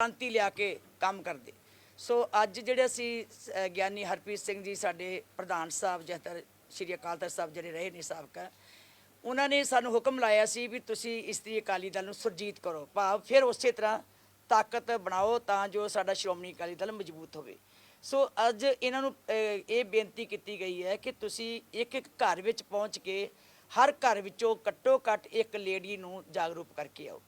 ਸ਼ਾਂਤੀ ਲਿਆ ਕੇ ਕੰਮ ਕਰਦੇ। ਸੋ ਅੱਜ ਜਿਹੜੇ ਅਸੀਂ ਗਿਆਨੀ ਹਰਪ੍ਰੀਤ ਸਿੰਘ ਜੀ ਸਾਡੇ ਪ੍ਰਧਾਨ ਸਾਹਿਬ ਜਹਤਰ ਸ਼੍ਰੀ ਅਕਾਲ ਤਖਤ ਸਾਹਿਬ ਜਿਹੜੇ ਰਹੇ ਨੇ ਸਾਬਕਾ, ਉਹਨਾਂ ਨੇ ਸਾਨੂੰ ਹੁਕਮ ਲਾਇਆ ਸੀ ਵੀ ਤੁਸੀਂ ਇਸਤਰੀ ਅਕਾਲੀ ਦਲ ਨੂੰ ਸੁਰਜੀਤ ਕਰੋ। ਭਾਵ ਫਿਰ ਉਸੇ ਤਰ੍ਹਾਂ ਤਾਕਤ ਬਣਾਓ ਤਾਂ ਜੋ ਸਾਡਾ ਸ਼੍ਰੋਮਣੀ ਅਕਾਲੀ ਦਲ ਮਜ਼ਬੂਤ ਹੋਵੇ। ਸੋ ਅੱਜ ਇਹਨਾਂ ਨੂੰ ਇਹ ਬੇਨਤੀ ਕੀਤੀ ਗਈ ਹੈ ਕਿ ਤੁਸੀਂ ਇੱਕ ਇੱਕ ਘਰ ਵਿੱਚ ਪਹੁੰਚ ਕੇ ਹਰ ਘਰ ਵਿੱਚੋਂ ਘੱਟੋ ਘੱਟ ਇੱਕ ਲੇਡੀ ਨੂੰ ਜਾਗਰੂਕ ਕਰਕੇ ਆਓ।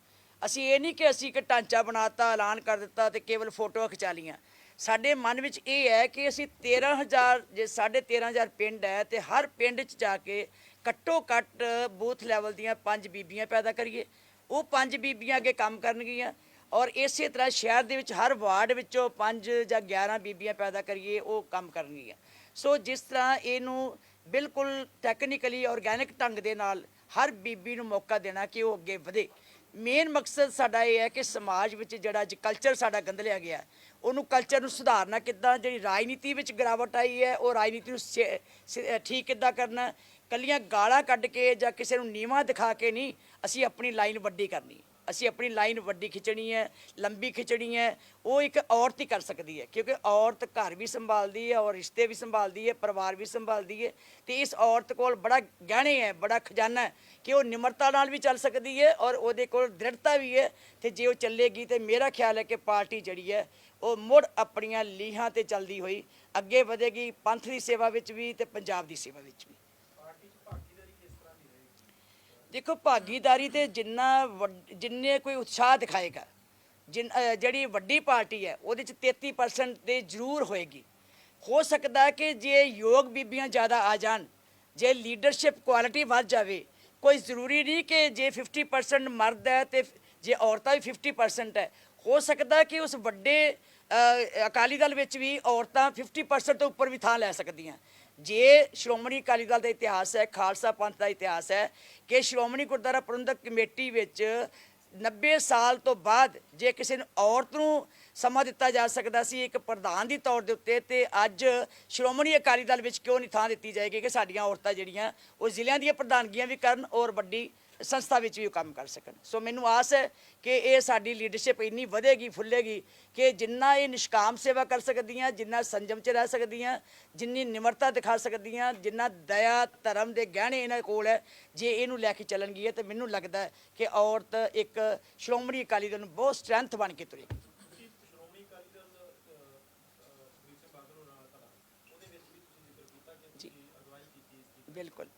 ਅਸੀਂ ਇਹ ਨਹੀਂ ਕਿ ਅਸੀਂ ਇੱਕ ਢਾਂਚਾ ਬਣਾਤਾ, ਐਲਾਨ ਕਰ ਦਿੱਤਾ ਤੇ ਕੇਵਲ ਫੋਟੋਆਂ ਖਿਚਾ ਲੀਆਂ ਸਾਡੇ ਮਨ ਵਿੱਚ ਇਹ ਹੈ ਕਿ ਅਸੀਂ 13000 ਜੇ 13500 ਪਿੰਡ ਹੈ ਤੇ ਹਰ ਪਿੰਡ 'ਚ ਜਾ ਕੇ ਘੱਟੋ ਘੱਟ ਬੂਥ ਲੈਵਲ ਦੀਆਂ ਪੰਜ ਬੀਬੀਆਂ ਪੈਦਾ ਕਰੀਏ। ਉਹ ਪੰਜ ਬੀਬੀਆਂ ਅੱਗੇ ਕੰਮ ਕਰਨਗੀਆਂ ਔਰ ਇਸੇ ਤਰ੍ਹਾਂ ਸ਼ਹਿਰ ਦੇ ਵਿੱਚ ਹਰ ਵਾਰਡ ਵਿੱਚੋਂ ਪੰਜ ਜਾਂ 11 ਬੀਬੀਆਂ ਪੈਦਾ ਕਰੀਏ, ਉਹ ਕੰਮ ਕਰਨਗੀਆਂ। ਸੋ ਜਿਸ ਤਰ੍ਹਾਂ ਇਹਨੂੰ ਬਿਲਕੁਲ ਟੈਕਨੀਕਲੀ ਆਰਗੈਨਿਕ ਢੰਗ ਦੇ ਨਾਲ ਹਰ ਬੀਬੀ ਨੂੰ ਮੌਕਾ ਦੇਣਾ ਕਿ ਉਹ ਅੱਗੇ ਵਧੇ। ਮੇਨ ਮਕਸਦ ਸਾਡਾ ਇਹ ਹੈ ਕਿ ਸਮਾਜ ਵਿੱਚ ਜਿਹੜਾ ਅੱਜ ਕਲਚਰ ਸਾਡਾ ਗੰਦਲਿਆ ਗਿਆ ਉਹਨੂੰ ਕਲਚਰ ਨੂੰ ਸੁਧਾਰਨਾ ਕਿੱਦਾਂ, ਜਿਹੜੀ ਰਾਜਨੀਤੀ ਵਿੱਚ ਗਿਰਾਵਟ ਆਈ ਹੈ, ਉਹ ਰਾਜਨੀਤੀ ਨੂੰ ਸੇ- ਸੇ- ਠੀਕ ਕਿੱਦਾਂ ਕਰਨਾ, ਕੱਲੀਆਂ ਗਾਲਾਂ ਕੱਢ ਕੇ ਜਾਂ ਕਿਸੇ ਨੂੰ ਨੀਵਾਂ ਦਿਖਾ ਕੇ ਨਹੀਂ, ਅਸੀਂ ਆਪਣੀ ਲਾਈਨ ਵੱਡੀ ਕਰਨੀ ਅਸੀਂ ਆਪਣੀ ਲਾਈਨ ਵੱਡੀ ਖਿੱਚਣੀ ਹੈ, ਲੰਬੀ ਖਿੱਚਣੀ ਹੈ, ਉਹ ਇੱਕ ਔਰਤ ਹੀ ਕਰ ਸਕਦੀ ਹੈ, ਕਿਉਂਕਿ ਔਰਤ ਘਰ ਵੀ ਸੰਭਾਲਦੀ ਹੈ ਔਰ ਰਿਸ਼ਤੇ ਵੀ ਸੰਭਾਲਦੀ ਹੈ, ਪਰਿਵਾਰ ਵੀ ਸੰਭਾਲਦੀ ਹੈ, ਤੇ ਇਸ ਔਰਤ ਕੋਲ ਬੜਾ ਗਹਿਣੇ ਹੈ, ਬੜਾ ਖਜ਼ਾਨਾ ਹੈ ਕਿ ਉਹ ਨਿਮਰਤਾ ਨਾਲ ਵੀ ਚੱਲ ਸਕਦੀ ਹੈ ਔਰ ਉਹਦੇ ਕੋਲ ਦ੍ਰਿੜਤਾ ਵੀ ਹੈ ਤੇ ਜੇ ਉਹ ਚੱਲੇਗੀ ਤੇ ਮੇਰਾ ਖਿਆਲ ਹੈ ਕਿ ਪਾਰਟੀ ਜਿਹੜੀ ਹੈ ਉਹ ਮੁੜ ਆਪਣੀਆਂ ਲੀਹਾਂ ਤੇ ਚੱਲਦੀ ਹੋਈ ਅੱਗੇ ਵਧੇਗੀ, ਪੰਥ ਦੀ ਸੇਵਾ ਵਿੱਚ ਵੀ ਤੇ ਪੰਜਾਬ ਦੀ ਸੇਵਾ ਵਿੱਚ ਵੀ। ਦੇਖੋ ਭਾਗੀਦਾਰੀ ਤੇ ਜਿੰਨਾ ਵੱਡ- ਜਿੰਨੇ ਕੋਈ ਉਤਸ਼ਾਹ ਦਿਖਾਏਗਾ, ਜਿਨ ਜਿਹੜੀ ਵੱਡੀ ਪਾਰਟੀ ਹੈ, ਉਹਦੇ ਚ 33% ਤੇ ਜ਼ਰੂਰ ਹੋਏਗੀ। ਹੋ ਸਕਦਾ ਕਿ ਜੇ ਯੋਗ ਬੀਬੀਆਂ ਜ਼ਿਆਦਾ ਆ ਜਾਣ, ਜੇ ਲੀਡਰਸ਼ਿਪ ਕੁਆਲਿਟੀ ਵੱਧ ਜਾਵੇ, ਕੋਈ ਜ਼ਰੂਰੀ ਨਹੀਂ ਕਿ ਜੇ 50% ਮਰਦ ਹੈ ਤੇ ਜੇ ਔਰਤਾਂ ਵੀ 50% ਹੈ, ਹੋ ਸਕਦਾ ਕਿ ਉਸ ਵੱਡੇ ਅਕਾਲੀ ਦਲ ਵਿੱਚ ਵੀ ਔਰਤਾਂ 50% ਤੋਂ ਉੱਪਰ ਵੀ ਥਾਂ ਲੈ ਸਕਦੀਆਂ। ਜੇ ਸ਼੍ਰੋਮਣੀ ਅਕਾਲੀ ਦਲ ਦਾ ਇਤਿਹਾਸ ਹੈ, ਖਾਲਸਾ ਪੰਥ ਦਾ ਇਤਿਹਾਸ ਹੈ ਕਿ ਸ਼੍ਰੋਮਣੀ ਗੁਰਦੁਆਰਾ ਪ੍ਰਬੰਧਕ ਕਮੇਟੀ ਵਿੱਚ 90 ਸਾਲ ਤੋਂ ਬਾਅਦ ਜੇ ਕਿਸੇ ਨੂੰ ਔਰਤ ਨੂੰ ਸਮਾਂ ਦਿੱਤਾ ਜਾ ਸਕਦਾ ਸੀ, ਇੱਕ ਪ੍ਰਧਾਨ ਦੀ ਤੌਰ ਦੇ ਉੱਤੇ, ਤੇ ਅੱਜ ਸ਼੍ਰੋਮਣੀ ਅਕਾਲੀ ਦਲ ਵਿੱਚ ਕਿਉਂ ਨਹੀਂ ਥਾਂ ਦਿੱਤੀ ਜਾਏਗੀ ਕਿ ਸਾਡੀਆਂ ਔਰਤਾਂ ਜਿਹੜੀਆਂ ਉਹ ਜ਼ਿਲ੍ਹਿਆਂ ਦੀਆਂ ਪ੍ਰਧਾਨਗੀਆਂ ਵੀ ਕਰਨ ਔਰ ਵੱਡੀ ਸੰਸਥਾ ਵਿੱਚ ਵੀ ਉਹ ਕੰਮ ਕਰ ਸਕਣ। ਸੋ ਮੈਨੂੰ ਆਸ ਹੈ ਕਿ ਇਹ ਸਾਡੀ ਲੀਡਰਸ਼ਿਪ ਇੰਨੀ ਵਧੇਗੀ, ਫੁੱਲੇਗੀ ਕਿ ਜਿੰਨਾ ਇਹ ਨਿਸ਼ਕਾਮ ਸੇਵਾ ਕਰ ਸਕਦੀਆਂ, ਜਿੰਨਾ ਸੰਜਮ 'ਚ ਰਹਿ ਸਕਦੀਆਂ, ਜਿੰਨੀ ਨਿਮਰਤਾ ਦਿਖਾ ਸਕਦੀਆਂ, ਜਿੰਨਾ ਦਇਆ, ਧਰਮ ਦੇ ਗਹਿਣੇ ਇਹਨਾਂ ਕੋਲ ਹੈ, ਜੇ ਇਹਨੂੰ ਲੈ ਕੇ ਚੱਲਣਗੀ ਹੈ ਤੇ ਮੈਨੂੰ ਲੱਗਦਾ ਕਿ ਔਰਤ ਇੱਕ ਸ਼੍ਰੋਮਣੀ ਅਕਾਲੀ ਦਲ ਨੂੰ ਬਹੁਤ ਸਟਰੈਂਥ ਬਣ ਕੇ ਤੁਰੇਗੀ। ਬਿਲਕੁਲ।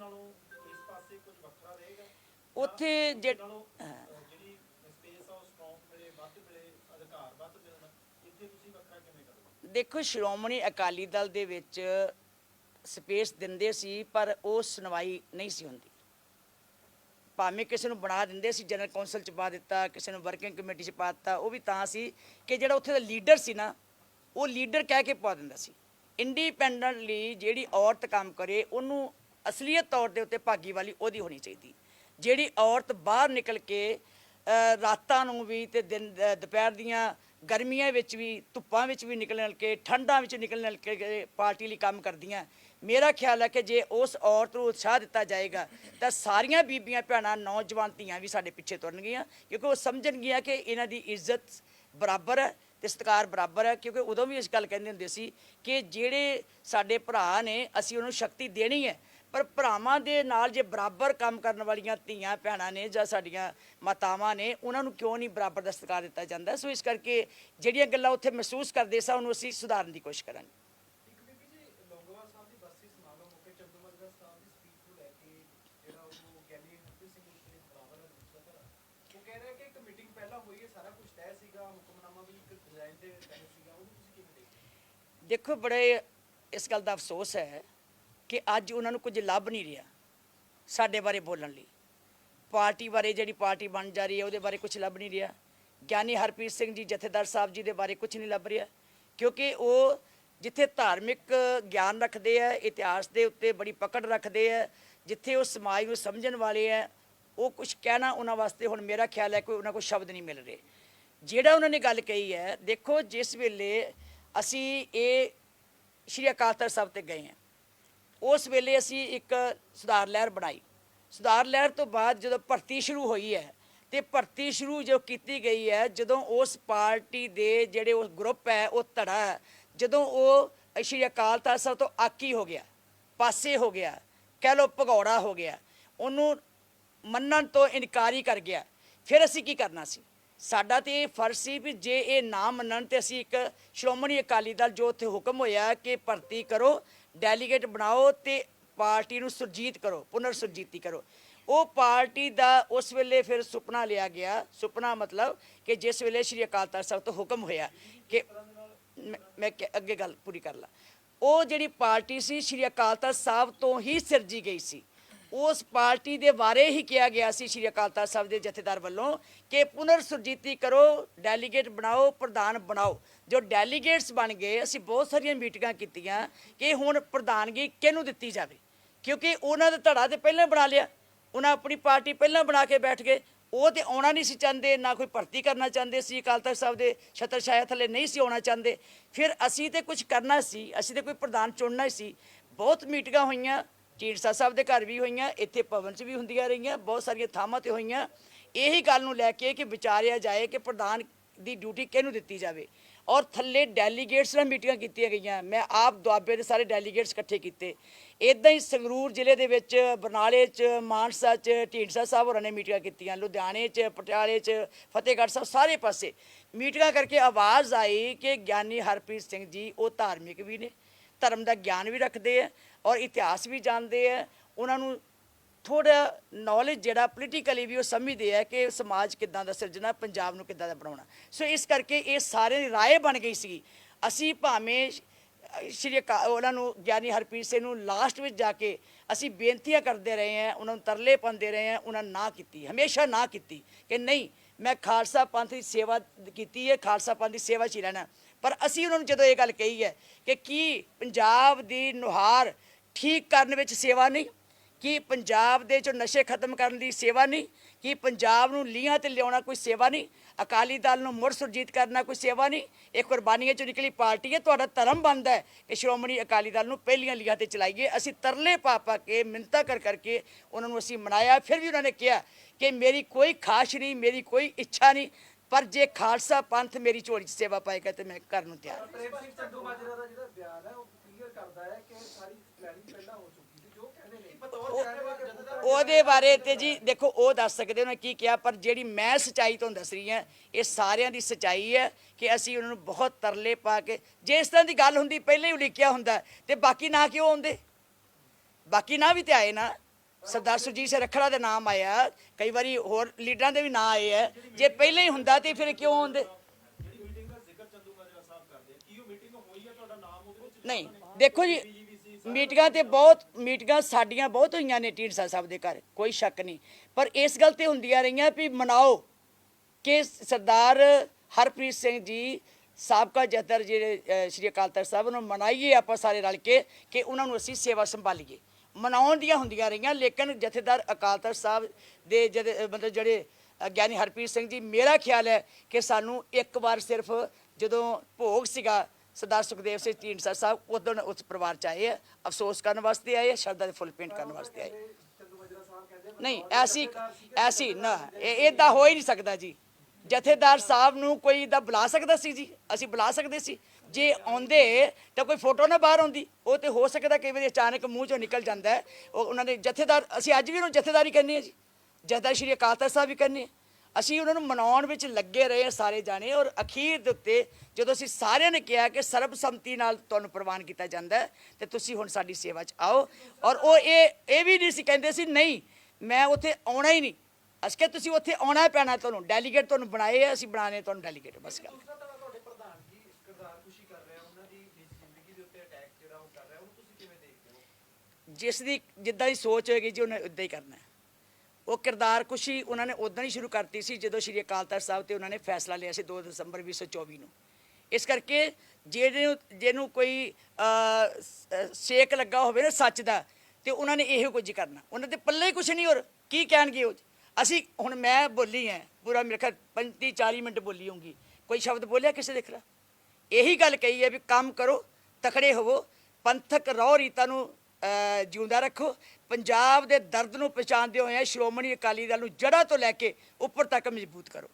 ਨਾਲੋਂ ਇਸ ਪਾਸੇ ਕੁਝ ਵੱਖਰਾ ਰਹੇਗਾ? ਜਾਂ ਉੱਥੇ ਜੇ- ਨਾਲੋਂ, ਅਹ, ਜਿਹੜੀ ਸਪੇਸ ਆ ਉਹ ਸਟਰੋਂਗ ਮਿਲੇ ਵੱਧ ਮਿਲੇ ਅਧਿਕਾਰ ਵੱਧ ਮਿਲਣ ਇੱਥੇ ਤੁਸੀਂ ਵੱਖਰਾ ਕਿਵੇਂ ਕਰੋਗੇ? ਦੇਖੋ ਸ਼੍ਰੋਮਣੀ ਅਕਾਲੀ ਦਲ ਦੇ ਵਿੱਚ ਸਪੇਸ ਦਿੰਦੇ ਸੀ ਪਰ ਉਹ ਸੁਣਵਾਈ ਨਹੀਂ ਸੀ ਹੁੰਦੀ। ਭਾਵੇਂ ਕਿਸੇ ਨੂੰ ਬਣਾ ਦਿੰਦੇ ਸੀ ਜਨਰਲ ਕੌਂਸਲ ਚ ਪਾ ਦਿੱਤਾ ਕਿਸੇ ਨੂੰ ਵਰਕਿੰਗ ਕਮੇਟੀ ਚ ਪਾ ਦਿੱਤਾ ਉਹ ਵੀ ਤਾਂ ਸੀ ਕਿ ਜਿਹੜਾ ਉੱਥੇ ਦਾ ਲੀਡਰ ਸੀ ਨਾ ਉਹ ਲੀਡਰ ਕਹਿ ਕੇ ਪਾ ਦਿੰਦਾ ਸੀ। ਇੰਡੀਪੈਂਡੈਂਟਲੀ ਜਿਹੜੀ ਔਰਤ ਕੰਮ ਕਰੇ ਉਹਨੂੰ ਅਸਲੀਅਤ ਤੌਰ ਦੇ ਉੱਤੇ ਭਾਗੀ ਵਾਲੀ ਉਹਦੀ ਹੋਣੀ ਚਾਹੀਦੀ। ਜਿਹੜੀ ਔਰਤ ਬਾਹਰ ਨਿਕਲ ਕੇ ਰਾਤਾਂ ਨੂੰ ਵੀ ਤੇ ਦਿਨ ਦੁਪਹਿਰ ਦੀਆਂ ਗਰਮੀਆਂ ਵਿੱਚ ਵੀ, ਧੁੱਪਾਂ ਵਿੱਚ ਵੀ ਨਿਕਲਣ ਕੇ, ਠੰਡਾਂ ਵਿੱਚ ਨਿਕਲਣ ਕੇ ਪਾਰਟੀ ਲਈ ਕੰਮ ਕਰਦੀਆਂ। ਮੇਰਾ ਖਿਆਲ ਹੈ ਕਿ ਜੇ ਉਸ ਔਰਤ ਨੂੰ ਉਤਸ਼ਾਹ ਦਿੱਤਾ ਜਾਏਗਾ, ਤਾਂ ਸਾਰੀਆਂ ਬੀਬੀਆਂ, ਭੈਣਾਂ, ਨੌਜਵਾਨ ਧੀਆਂ ਵੀ ਸਾਡੇ ਪਿੱਛੇ ਤੁਰਨਗੀਆਂ, ਕਿਉਂਕਿ ਉਹ ਸਮਝਣਗੀਆਂ ਕਿ ਇਹਨਾਂ ਦੀ ਇੱਜ਼ਤ ਬਰਾਬਰ ਹੈ ਤੇ ਸਤਿਕਾਰ ਬਰਾਬਰ ਹੈ, ਕਿਉਂਕਿ ਉਦੋਂ ਵੀ ਇਸ ਗੱਲ ਕਹਿੰਦੇ ਹੁੰਦੇ ਸੀ ਕਿ ਜਿਹੜੇ ਸਾਡੇ ਭਰਾ ਨੇ, ਅਸੀਂ ਉਹਨੂੰ ਸ਼ਕਤੀ ਦੇਣੀ ਹੈ ਪਰ ਭਰਾਵਾਂ ਦੇ ਨਾਲ ਜੇ ਬਰਾਬਰ ਕੰਮ ਕਰਨ ਵਾਲੀਆਂ ਧੀਆਂ ਭੈਣਾਂ ਨੇ ਜਾਂ ਸਾਡੀਆਂ ਮਾਤਾਵਾਂ ਨੇ ਉਹਨਾਂ ਨੂੰ ਕਿਉਂ ਨਹੀਂ ਬਰਾਬਰ ਦਾ ਸਤਿਕਾਰ ਦਿੱਤਾ ਜਾਂਦਾ ਸੋ ਇਸ ਕਰਕੇ ਜਿਹੜੀਆਂ ਗੱਲਾਂ ਉੱਥੇ ਮਹਿਸੂਸ ਕਰਦੇ ਸਾਂ ਉਹਨੂੰ ਅਸੀਂ ਸੁਧਾਰਨ ਦੀ ਕੋਸ਼ਿਸ਼ ਕਰਾਂਗੇ? ਦੇਖੋ ਬੜੇ ਇਸ ਗੱਲ ਦਾ ਅਫਸੋਸ ਹੈ ਕਿ ਅੱਜ ਉਹਨਾਂ ਨੂੰ ਕੁਝ ਲੱਭ ਨਹੀਂ ਰਿਹਾ ਸਾਡੇ ਬਾਰੇ ਬੋਲਣ ਲਈ। ਪਾਰਟੀ ਬਾਰੇ ਜਿਹੜੀ ਪਾਰਟੀ ਬਣ ਜਾ ਰਹੀ ਹੈ, ਉਹਦੇ ਬਾਰੇ ਕੁਝ ਲੱਭ ਨਹੀਂ ਰਿਹਾ। ਗਿਆਨੀ ਹਰਪ੍ਰੀਤ ਸਿੰਘ ਜੀ, ਜਥੇਦਾਰ ਸਾਹਿਬ ਜੀ ਦੇ ਬਾਰੇ ਕੁਝ ਨਹੀਂ ਲੱਭ ਰਿਹਾ, ਕਿਉਂਕਿ ਉਹ ਜਿੱਥੇ ਧਾਰਮਿਕ ਗਿਆਨ ਰੱਖਦੇ ਆ, ਇਤਿਹਾਸ ਦੇ ਉੱਤੇ ਬੜੀ ਪਕੜ ਰੱਖਦੇ ਆ, ਜਿੱਥੇ ਉਹ ਸਮਾਜ ਨੂੰ ਸਮਝਣ ਵਾਲੇ ਆ, ਉਹ ਕੁਝ ਕਹਿਣਾ ਉਹਨਾਂ ਵਾਸਤੇ ਹੁਣ ਮੇਰਾ ਖਿਆਲ ਹੈ ਕੋਈ ਉਹਨਾਂ ਕੋਲ ਸ਼ਬਦ ਨਹੀਂ ਮਿਲ ਰਹੇ। ਜਿਹੜਾ ਉਹਨਾਂ ਨੇ ਗੱਲ ਕਹੀ ਹੈ, ਦੇਖੋ ਜਿਸ ਵੇਲੇ ਅਸੀਂ ਇਹ ਸ਼੍ਰੀ ਅਕਾਲ ਤਖਤ ਸਾਹਿਬ ਤੇ ਗਏ ਹਾਂ ਉਸ ਵੇਲੇ ਅਸੀਂ ਇੱਕ ਸੁਧਾਰ ਲਹਿਰ ਬਣਾਈ। ਸੁਧਾਰ ਲਹਿਰ ਤੋਂ ਬਾਅਦ ਜਦੋਂ ਭਰਤੀ ਸ਼ੁਰੂ ਹੋਈ ਹੈ ਤੇ ਭਰਤੀ ਸ਼ੁਰੂ ਜੋ ਕੀਤੀ ਗਈ ਹੈ ਜਦੋਂ ਉਸ ਪਾਰਟੀ ਦੇ ਜਿਹੜੇ ਉਹ ਗਰੁੱਪ ਹੈ ਉਹ ਧੜਾ ਹੈ, ਜਦੋਂ ਉਹ ਸ਼੍ਰੀ ਅਕਾਲ ਤਖਤ ਸਾਹਿਬ ਤੋਂ ਆਕੀ ਹੋ ਗਿਆ ਪਾਸੇ ਹੋ ਗਿਆ ਕਹਿ ਲੋ ਭਗੌੜਾ ਹੋ ਗਿਆ ਉਹਨੂੰ ਮੰਨਣ ਤੋਂ ਇਨਕਾਰੀ ਕਰ ਗਿਆ ਫਿਰ ਅਸੀਂ ਕੀ ਕਰਨਾ ਸੀ? ਸਾਡਾ ਤੇ ਇਹ ਫਰਜ਼ ਸੀ ਵੀ ਜੇ ਇਹ ਨਾ ਮੰਨਣ ਤੇ ਅਸੀਂ ਇੱਕ ਸ਼੍ਰੋਮਣੀ ਅਕਾਲੀ ਦਲ ਜੋ ਉੱਥੇ ਹੁਕਮ ਹੋਇਆ ਕਿ ਭਰਤੀ ਕਰੋ ਡੈਲੀਗੇਟ ਬਣਾਓ ਤੇ ਪਾਰਟੀ ਨੂੰ ਸੁਰਜੀਤ ਕਰੋ, ਪੁਨਰ ਸੁਰਜੀਤੀ ਕਰੋ। ਉਹ ਪਾਰਟੀ ਦਾ ਉਸ ਵੇਲੇ ਫਿਰ ਸੁਪਨਾ ਲਿਆ ਗਿਆ। ਸੁਪਨਾ ਮਤਲਬ ਕਿ ਜਿਸ ਵੇਲੇ ਸ਼੍ਰੀ ਅਕਾਲ ਤਖਤ ਸਾਹਿਬ ਤੋਂ ਹੁਕਮ ਹੋਇਆ ਕਿ ਮੈਂ- ਮੈਂ ਕਿ- ਅੱਗੇ ਗੱਲ ਪੂਰੀ ਕਰ ਲਾਂ। ਉਹ ਜਿਹੜੀ ਪਾਰਟੀ ਸੀ, ਸ਼੍ਰੀ ਅਕਾਲ ਤਖਤ ਸਾਹਿਬ ਤੋਂ ਹੀ ਸਿਰਜੀ ਗਈ ਸੀ। ਉਸ ਪਾਰਟੀ ਦੇ ਬਾਰੇ ਹੀ ਕਿਹਾ ਗਿਆ ਸੀ ਸ਼੍ਰੀ ਅਕਾਲ ਤਖਤ ਸਾਹਿਬ ਦੇ ਜਥੇਦਾਰ ਵੱਲੋਂ ਕਿ ਪੁਨਰ ਸੁਰਜੀਤੀ ਕਰੋ ਡੈਲੀਗੇਟ ਬਣਾਓ, ਪ੍ਰਧਾਨ ਬਣਾਓ। ਜੋ ਡੈਲੀਗੇਟਸ ਬਣ ਗਏ, ਅਸੀਂ ਬਹੁਤ ਸਾਰੀਆਂ ਮੀਟਿੰਗਾਂ ਕੀਤੀਆਂ ਕਿ ਹੁਣ ਪ੍ਰਧਾਨਗੀ ਕਿਹਨੂੰ ਦਿੱਤੀ ਜਾਵੇ? ਕਿਉਂਕਿ ਉਹਨਾਂ ਦਾ ਧੜਾ ਤੇ ਪਹਿਲਾਂ ਬਣਾ ਲਿਆ। ਉਹਨਾਂ ਆਪਣੀ ਪਾਰਟੀ ਪਹਿਲਾਂ ਬਣਾ ਕੇ ਬੈਠ ਗਏ। ਉਹ ਤੇ ਆਉਣਾ ਨਹੀਂ ਸੀ ਚਾਹੁੰਦੇ, ਨਾ ਕੋਈ ਭਰਤੀ ਕਰਨਾ ਚਾਹੁੰਦੇ ਸੀ। ਅਕਾਲ ਤਖਤ ਸਾਹਿਬ ਦੇ ਛਤਰ ਛਾਇਆ ਥੱਲੇ ਨਹੀਂ ਸੀ ਆਉਣਾ ਚਾਹੁੰਦੇ। ਫਿਰ ਅਸੀਂ ਤੇ ਕੁਝ ਕਰਨਾ ਸੀ, ਅਸੀਂ ਤੇ ਕੋਈ ਪ੍ਰਧਾਨ ਚੁਣਨਾ ਹੀ ਸੀ। ਬਹੁਤ ਮੀਟਿੰਗਾਂ ਹੋਈਆਂ। ਢੀਂਡਸਾ ਸਾਹਿਬ ਦੇ ਘਰ ਵੀ ਹੋਈਆਂ, ਇੱਥੇ ਭਵਨ 'ਚ ਵੀ ਹੁੰਦੀਆਂ ਰਹੀਆਂ, ਬਹੁਤ ਸਾਰੀਆਂ ਥਾਵਾਂ ਤੇ ਹੋਈਆਂ। ਇਹੀ ਗੱਲ ਨੂੰ ਲੈ ਕੇ ਕਿ ਵਿਚਾਰਿਆ ਜਾਏ ਕਿ ਪ੍ਰਧਾਨ ਦੀ ਡਿਊਟੀ ਕਿਹਨੂੰ ਦਿੱਤੀ ਜਾਵੇ। ਔਰ ਥੱਲੇ ਡੈਲੀਗੇਟਸ ਨਾਲ ਮੀਟਿੰਗਾਂ ਕੀਤੀਆਂ ਗਈਆਂ। ਮੈਂ ਆਪ ਦੁਆਬੇ ਦੇ ਸਾਰੇ ਡੈਲੀਗੇਟਸ ਇਕੱਠੇ ਕੀਤੇ। ਇਦਾਂ ਹੀ ਸੰਗਰੂਰ ਜ਼ਿਲ੍ਹੇ ਦੇ ਵਿੱਚ ਬਰਨਾਲੇ 'ਚ ਮਾਨਸਾ 'ਚ ਢੀਂਡਸਾ ਸਾਹਿਬ ਹੋਰਾਂ ਨੇ ਮੀਟਿੰਗਾਂ ਕੀਤੀਆਂ। ਲੁਧਿਆਣੇ 'ਚ ਪਟਿਆਲੇ 'ਚ ਫਤਿਹਗੜ੍ਹ ਸਾਹਿਬ ਸਾਰੇ ਪਾਸੇ। ਮੀਟਿੰਗਾਂ ਕਰਕੇ ਆਵਾਜ਼ ਆਈ ਕਿ ਗਿਆਨੀ ਹਰਪ੍ਰੀਤ ਸਿੰਘ ਜੀ, ਉਹ ਧਾਰਮਿਕ ਵੀ ਨੇ। ਧਰਮ ਦਾ ਗਿਆਨ ਵੀ ਰੱਖਦੇ ਆ ਔਰ ਇਤਿਹਾਸ ਵੀ ਜਾਣਦੇ ਆ। ਉਹਨਾਂ ਨੂੰ ਥੋੜਾ ਨੌਲੇਜ ਜਿਹੜਾ ਪੋਲੀਟੀਕਲੀ ਵੀ ਉਹ ਸਮਝਦੇ ਆ ਕਿ ਸਮਾਜ ਕਿੱਦਾਂ ਦਾ ਸਿਰਜਣਾ, ਪੰਜਾਬ ਨੂੰ ਕਿੱਦਾਂ ਦਾ ਬਣਾਉਣਾ। ਸੋ ਇਸ ਕਰਕੇ ਇਹ ਸਾਰੇ ਦੀ ਰਾਏ ਬਣ ਗਈ ਸੀ ਅਸੀਂ ਭਾਵੇਂ ਸ਼੍ਰੀ ਅਕਾ- ਉਹਨਾਂ ਨੂੰ ਗਿਆਨੀ ਹਰਪ੍ਰੀਤ ਸਿੰਘ ਨੂੰ ਲਾਸਟ ਵਿੱਚ ਜਾ ਕੇ ਅਸੀਂ ਬੇਨਤੀਆਂ ਕਰਦੇ ਰਹੇ ਹਾਂ, ਉਹਨਾਂ ਨੂੰ ਤਰਲੇ ਪਾਉਂਦੇ ਰਹੇ ਹਾਂ, ਉਹਨਾਂ ਨਾ ਕੀਤੀ, ਹਮੇਸ਼ਾ ਨਾ ਕੀਤੀ ਕਿ ਨਹੀਂ, ਮੈਂ ਖਾਲਸਾ ਪੰਥ ਦੀ ਸੇਵਾ ਕੀਤੀ ਹੈ, ਖਾਲਸਾ ਪੰਥ ਦੀ ਸੇਵਾ 'ਚ ਹੀ ਰਹਿਣਾ। ਪਰ ਅਸੀਂ ਉਹਨਾਂ ਨੂੰ ਜਦੋਂ ਇਹ ਗੱਲ ਕਹੀ ਹੈ ਕਿ ਕੀ ਪੰਜਾਬ ਦੀ ਨੁਹਾਰ ਠੀਕ ਕਰਨ ਵਿੱਚ ਸੇਵਾ ਨਹੀਂ, ਕੀ ਪੰਜਾਬ ਦੇ ਚੋਂ ਨਸ਼ੇ ਖਤਮ ਕਰਨ ਦੀ ਸੇਵਾ ਨਹੀਂ, ਕੀ ਪੰਜਾਬ ਨੂੰ ਲੀਹਾਂ ਤੇ ਲਿਆਉਣਾ ਕੋਈ ਸੇਵਾ ਨਹੀਂ, ਅਕਾਲੀ ਦਲ ਨੂੰ ਮੁੜ ਸੁਰਜੀਤ ਕਰਨਾ ਕੋਈ ਸੇਵਾ ਨਹੀਂ, ਇਹ ਕੁਰਬਾਨੀਆਂ ਚੋਂ ਨਿਕਲੀ ਪਾਰਟੀ ਹੈ, ਤੁਹਾਡਾ ਧਰਮ ਬਣਦਾ ਹੈ ਕਿ ਸ਼੍ਰੋਮਣੀ ਅਕਾਲੀ ਦਲ ਨੂੰ ਪਹਿਲੀਆਂ ਲੀਹਾਂ ਤੇ ਚਲਾਈਏ, ਅਸੀਂ ਤਰਲੇ ਪਾ ਪਾ ਕੇ ਮਿੰਤਾ ਕਰ ਕਰਕੇ ਉਹਨਾਂ ਨੂੰ ਅਸੀਂ ਮਨਾਇਆ, ਫਿਰ ਵੀ ਉਹਨਾਂ ਨੇ ਕਿਹਾ ਕਿ ਮੇਰੀ ਕੋਈ ਖਾਸ਼ ਨਹੀਂ, ਮੇਰੀ ਕੋਈ ਇੱਛਾ ਨਹੀਂ ਪਰ ਜੇ ਖਾਲਸਾ ਪੰਥ ਮੇਰੀ ਝੋਲੀ 'ਚ ਸੇਵਾ ਪਾਏਗਾ ਤੇ ਮੈਂ ਕਰਨ ਨੂੰ ਤਿਆਰ ਹਾਂ। ਪ੍ਰੇਮ ਸਿੰਘ ਚੰਦੂ ਮਾਜਰਾ ਦਾ ਜਿਹੜਾ ਬਿਆਨ ਹੈ ਉਹ ਕਲੀਅਰ ਕਰਦਾ ਹੈ ਕਿ ਸਾਰੀ ਪਲੈਨਿੰਗ ਪਹਿਲਾਂ ਹੋ ਚੁੱਕੀ ਸੀ ਜੋ ਕਹਿੰਦੇ ਨੇ। ਉਹਦੇ ਬਾਰੇ ਤੇ ਜੀ ਦੇਖੋ ਉਹ ਦੱਸ ਸਕਦੇ ਉਹਨੇ ਕੀ ਕਿਹਾ ਪਰ ਜਿਹੜੀ ਮੈਂ ਸਚਾਈ ਤੁਹਾਨੂੰ ਦੱਸ ਰਹੀ ਹਾਂ ਇਹ ਸਾਰਿਆਂ ਦੀ ਸਚਾਈ ਹੈ ਕਿ ਅਸੀਂ ਉਹਨਾਂ ਨੂੰ ਬਹੁਤ ਤਰਲੇ ਪਾ ਕੇ ਜੇ ਇਸ ਤਰ੍ਹਾਂ ਦੀ ਗੱਲ ਹੁੰਦੀ ਪਹਿਲਾਂ ਹੀ ਉਲੀਕਿਆ ਹੁੰਦਾ ਤੇ ਬਾਕੀ ਨਾ ਕਿਉਂ ਆਉਂਦੇ? ਬਾਕੀ ਨਾ ਵੀ ਤੇ ਆਏ ਨਾ। ਸਰਦਾਰ ਸੁਰਜੀਤ ਸਿੰਘ ਰੱਖੜਾ ਦਾ ਨਾਮ ਆਇਆ ਕਈ ਵਾਰੀ ਹੋਰ ਲੀਡਰਾਂ ਦੇ ਵੀ ਨਾਂ ਆਏ ਹੈ। ਜੇ ਪਹਿਲਾਂ ਹੀ ਹੁੰਦਾ ਤੇ ਫਿਰ ਕਿਉਂ ਆਉਂਦੇ ਨਹੀਂ, ਦੇਖੋ ਜੀ, ਮੀਟਿੰਗਾਂ ਤੇ ਬਹੁਤ, ਮੀਟਿੰਗਾਂ ਸਾਡੀਆਂ ਬਹੁਤ ਹੋਈਆਂ ਨੇ ਢੀਂਡਸਾ ਸਾਹਿਬ ਦੇ ਘਰ, ਕੋਈ ਸ਼ੱਕ ਨਹੀਂ। ਪਰ ਇਸ ਗੱਲ ਤੇ ਹੁੰਦੀਆਂ ਰਹੀਆਂ ਵੀ ਮਨਾਓ ਕਿ ਸਰਦਾਰ ਹਰਪ੍ਰੀਤ ਸਿੰਘ ਜੀ, ਸਾਬਕਾ ਜਥੇਦਾਰ ਜਿਹੜੇ ਸ਼੍ਰੀ ਅਕਾਲ ਤਖਤ ਸਾਹਿਬ ਨੂੰ ਮਨਾਈਏ ਆਪਾਂ ਸਾਰੇ ਰਲ ਕੇ ਕਿ ਉਹਨਾਂ ਨੂੰ ਅਸੀਂ ਸੇਵਾ ਸੰਭਾਲੀਏ। ਮਨਾਉਣ ਦੀਆਂ ਹੁੰਦੀਆਂ ਰਹੀਆਂ, ਲੇਕਿਨ ਜਥੇਦਾਰ ਅਕਾਲ ਤਖਤ ਸਾਹਿਬ ਦੇ ਜਿਹੜੇ ਮਤਲਬ ਜਿਹੜੇ ਗਿਆਨੀ ਹਰਪ੍ਰੀਤ ਸਿੰਘ ਜੀ, ਮੇਰਾ ਖਿਆਲ ਹੈ ਕਿ ਸਾਨੂੰ ਇੱਕ ਵਾਰ ਸਿਰਫ ਜਦੋਂ ਭੋਗ ਸੀਗਾ ਸਰਦਾਰ ਸੁਖਦੇਵ ਸਿੰਘ ਢੀਂਡਸਾ ਸਾਹਿਬ, ਉਦੋਂ ਉਸ ਪਰਿਵਾਰ ਚ ਆਏ ਆ, ਅਫਸੋਸ ਕਰਨ ਵਾਸਤੇ ਆਏ ਆ, ਸ਼ਰਧਾ ਦੇ ਫੁੱਲ ਪੇਂਟ ਕਰਨ ਵਾਸਤੇ ਆਏ ਨਹੀਂ, ਐਸੀ ਐਸੀ ਨਾ, ਇਹ ਇਦਾਂ ਹੋ ਹੀ ਨਹੀਂ ਸਕਦਾ ਜੀ। ਜਥੇਦਾਰ ਸਾਹਿਬ ਨੂੰ ਕੋਈ ਇਦਾਂ ਬੁਲਾ ਸਕਦਾ ਸੀ ਜੀ, ਅਸੀਂ ਬੁਲਾ ਸਕਦੇ ਸੀ। ਜੇ ਆਉਂਦੇ ਤਾਂ ਕੋਈ ਫੋਟੋ ਨਾ ਬਾਹਰ ਆਉਂਦੀ। ਉਹ ਤੇ ਹੋ ਸਕਦਾ ਕਈ ਵਾਰੀ ਅਚਾਨਕ ਮੂੰਹ ਚੋਂ ਨਿਕਲ ਜਾਂਦਾ ਹੈ। ਉਹ ਉਹਨਾਂ ਦੇ ਜਥੇਦਾਰ, ਅਸੀਂ ਅੱਜ ਵੀ ਉਹਨੂੰ ਜਥੇਦਾਰੀ ਕਰਨੀ ਹੈ ਜੀ। ਜਥੇਦਾਰ ਸ਼੍ਰੀ ਅਕਾਲ ਤਖਤ ਸਾਹਿਬ ਵੀ ਕਰਨੀ ਹੈ। ਅਸੀਂ ਉਹਨਾਂ ਨੂੰ ਮਨਾਉਣ ਵਿੱਚ ਲੱਗੇ ਰਹੇ ਹਾਂ ਸਾਰੇ ਜਾਣੇ ਔਰ ਅਖੀਰ ਦੇ ਉੱਤੇ ਜਦੋਂ ਅਸੀਂ ਸਾਰਿਆਂ ਨੇ ਕਿਹਾ ਕਿ ਸਰਬਸੰਮਤੀ ਨਾਲ ਤੁਹਾਨੂੰ ਪ੍ਰਵਾਨ ਕੀਤਾ ਜਾਂਦਾ ਹੈ, ਤੇ ਤੁਸੀਂ ਹੁਣ ਸਾਡੀ ਸੇਵਾ 'ਚ ਆਓ। ਔਰ ਉਹ ਇਹ ਇਹ ਵੀ ਨਹੀਂ ਸੀ ਕਹਿੰਦੇ ਸੀ, ਨਹੀਂ, ਮੈਂ ਉੱਥੇ ਆਉਣਾ ਹੀ ਨਹੀਂ। ਅਸੀਂ ਕਿਹਾ, ਤੁਸੀਂ ਉੱਥੇ ਆਉਣਾ ਪੈਣਾ ਤੁਹਾਨੂੰ। ਡੈਲੀਗੇਟ ਤੁਹਾਨੂੰ ਬਣਾਏ ਆ, ਅਸੀਂ ਬਣਾਣੇ ਤੁਹਾਨੂੰ ਡੈਲੀਗੇਟ ਬਸ ਗੱਲ ਦੂਸਰਾ ਤਾਂ ਤੁਹਾਡੇ ਪ੍ਰਧਾਨ ਜੀ ਕਿਰਦਾਰ ਖੁਸ਼ੀ ਕਰ ਰਿਹਾ ਉਹਨਾਂ ਦੀ ਨਿੱਜੀ ਜ਼ਿੰਦਗੀ ਦੇ ਉੱਤੇ ਅਟੈਕ ਜਿਹੜਾ ਉਹ ਕਰ ਰਿਹਾ ਉਹਨੂੰ ਤੁਸੀਂ ਕਿਵੇਂ ਦੇਖਦੇ ਹੋ ਜਿਸ ਦੀ ਜਿੱਦਾਂ ਦੀ ਸੋਚ ਹੋਏਗੀ ਜੀ, ਉਹਨੇ ਉਦਾਂ ਹੀ ਕਰਨਾ ਹੈ। ਉਹ ਕਿਰਦਾਰ ਕੁਸ਼ੀ ਉਹਨਾਂ ਨੇ ਉਦੋਂ ਹੀ ਸ਼ੁਰੂ ਕਰਤੀ ਸੀ, ਜਦੋਂ ਸ਼੍ਰੀ ਅਕਾਲ ਤਖਤ ਸਾਹਿਬ ਤੇ ਉਹਨਾਂ ਨੇ ਫੈਸਲਾ ਲਿਆ ਸੀ 2 ਦਸੰਬਰ 2024 ਨੂੰ। ਇਸ ਕਰਕੇ ਜਿਹੜੇ ਜਿਹਨੂੰ ਕੋਈ ਸੇਕ ਲੱਗਾ ਹੋਵੇ ਨਾ ਸੱਚ ਦਾ, ਤੇ ਉਹਨਾਂ ਨੇ ਇਹੋ ਕੁਝ ਕਰਨਾ। ਉਹਨਾਂ ਦੇ ਪੱਲੇ ਹੀ ਕੁਝ ਨਹੀਂ ਹੋਰ। ਕੀ ਕਹਿਣਗੇ ਉਹ? ਅਸੀਂ ਹੁਣ ਮੈਂ ਬੋਲੀ ਐ, ਪੂਰਾ ਮੇਰੇ ਖਿਆਲ 35 40 ਮਿੰਟ ਬੋਲੀ ਹੋਊਗੀ। ਕੋਈ ਸ਼ਬਦ ਬੋਲਿਆ ਕਿਸੇ ਦੇ ਖਿਲਾਫ? ਇਹੀ ਗੱਲ ਕਹੀ ਹੈ ਵੀ ਕੰਮ ਕਰੋ, ਤਖੜੇ ਹੋਵੋ, ਪੰਥਕ ਰੌ ਰੀਤਾਂ ਨੂੰ ਜਿਉਂਦਾ ਰੱਖੋ। ਪੰਜਾਬ ਦੇ ਦਰਦ ਨੂੰ ਪਛਾਣਦੇ ਹੋਏ ਸ਼੍ਰੋਮਣੀ ਅਕਾਲੀ ਦਲ ਨੂੰ ਜੜ੍ਹਾਂ ਤੋਂ ਲੈ ਕੇ ਉੱਪਰ ਤੱਕ ਮਜ਼ਬੂਤ ਕਰੋ।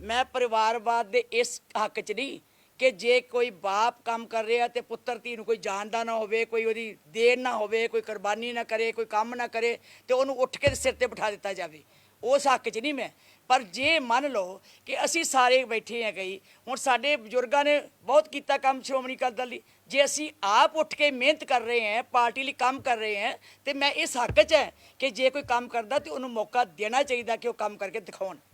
ਮੈਂ ਪਰਿਵਾਰਵਾਦ ਦੇ ਇਸ ਹੱਕ 'ਚ ਨਹੀਂ ਕਿ ਜੇ ਕੋਈ ਬਾਪ ਕੰਮ ਕਰ ਰਿਹਾ ਤੇ ਪੁੱਤਰ, ਧੀ ਨੂੰ ਕੋਈ ਜਾਣਦਾ ਨਾ ਹੋਵੇ, ਕੋਈ ਉਹਦੀ ਦੇਣ ਨਾ ਹੋਵੇ, ਕੋਈ ਕੁਰਬਾਨੀ ਨਾ ਕਰੇ, ਕੋਈ ਕੰਮ ਨਾ ਕਰੇ ਤੇ ਉਹਨੂੰ ਉੱਠ ਕੇ ਸਿਰ ਤੇ ਬਿਠਾ ਦਿੱਤਾ ਜਾਵੇ। ਉਸ ਹੱਕ 'ਚ ਨਹੀਂ ਮੈਂ। ਪਰ ਜੇ ਮੰਨ ਲਓ ਕਿ ਅਸੀਂ ਸਾਰੇ ਬੈਠੇ ਆ ਗਈ ਹੁਣ ਸਾਡੇ ਬਜ਼ੁਰਗਾਂ ਨੇ ਬਹੁਤ ਕੀਤਾ ਕੰਮ ਸ਼੍ਰੋਮਣੀ ਅਕਾਲੀ ਦਲ ਲਈ ਜੇ ਅਸੀਂ ਆਪ ਉੱਠ ਕੇ ਮਿਹਨਤ ਕਰ ਰਹੇ ਹਾਂ, ਪਾਰਟੀ ਲਈ ਕੰਮ ਕਰ ਰਹੇ ਹਾਂ, ਤੇ ਮੈਂ ਇਸ ਹੱਕ 'ਚ ਹੈ ਕਿ ਜੇ ਕੋਈ ਕੰਮ ਕਰਦਾ ਤੇ ਉਹਨੂੰ ਮੌਕਾ ਦੇਣਾ ਚਾਹੀਦਾ ਕਿ ਉਹ ਕੰਮ ਕਰਕੇ ਦਿਖਾਉਣ।